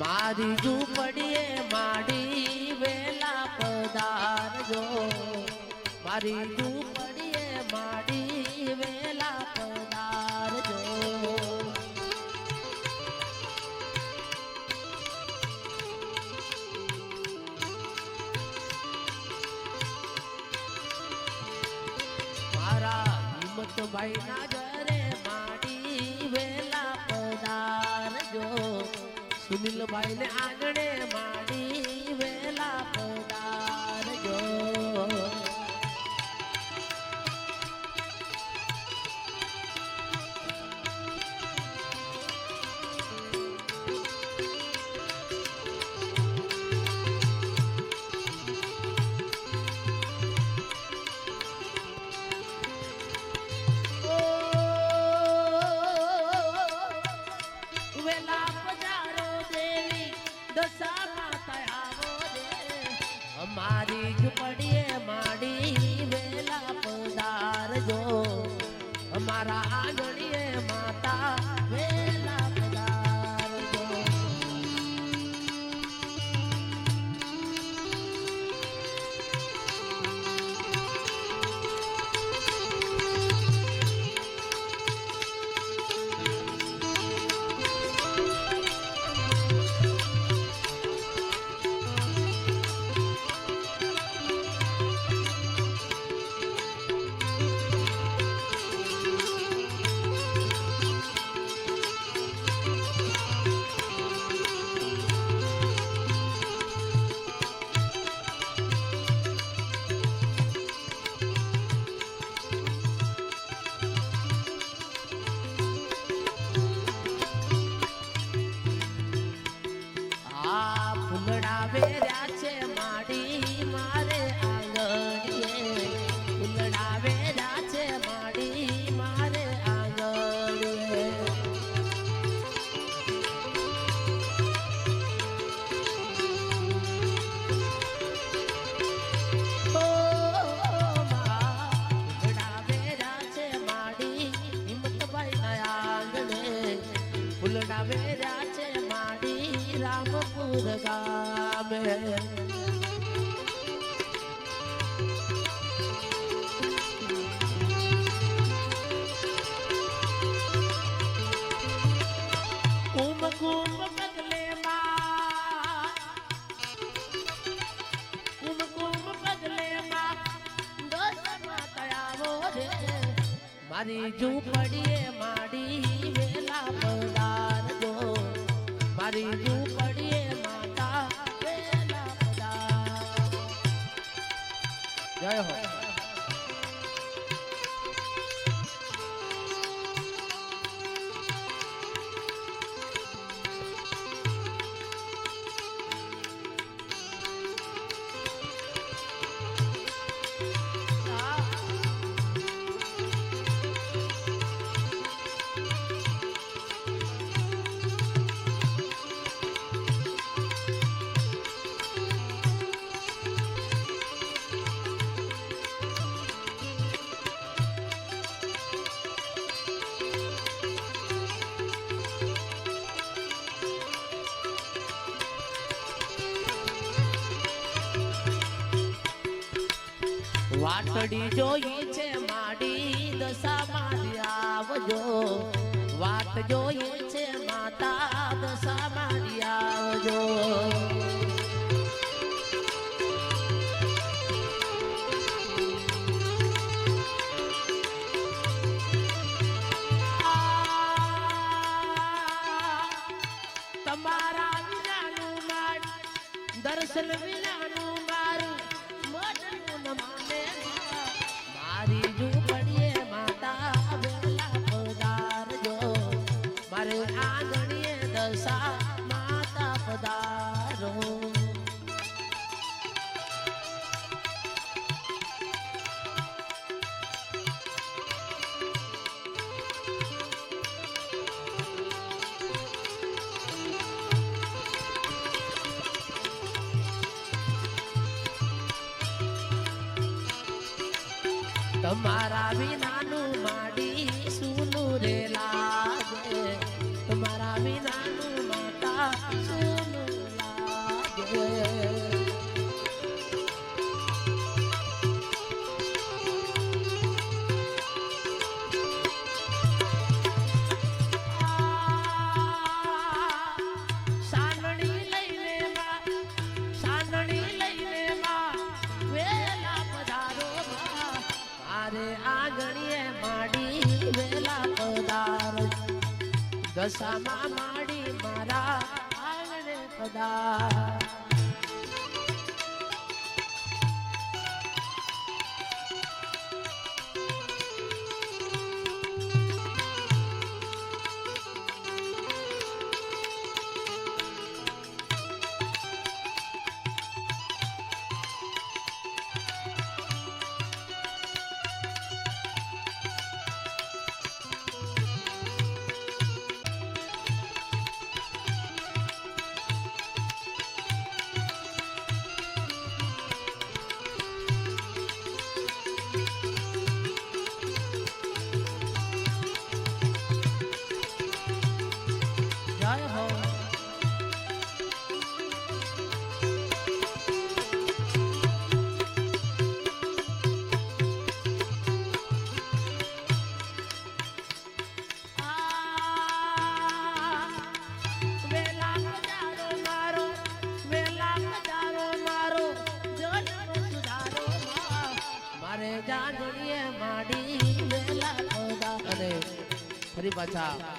મારી ઝૂંપડીએ માડી વેલા પધારજો. મારી ઝૂંપડીએ માડી વેલા પધારજો. મારા હિંમતભાઈ ના સુનિલભાઈ ને આંગણે માડી દેવી દશા માતા આવો રે અમારી ઝૂંપડીએ ગામે મારી ઝૂંપડીએ માડી વેલા પધારજો મારી વાટડી જોઈ છે માડી દશા મારી આવજો. વાટ જોઈ છે માતા દશા મારી આવજો. તમારા દર્શન વિનાનું તમારા વિનાનું દશામાં માડી મારા આંગણે પધાર. ફરી પાછા.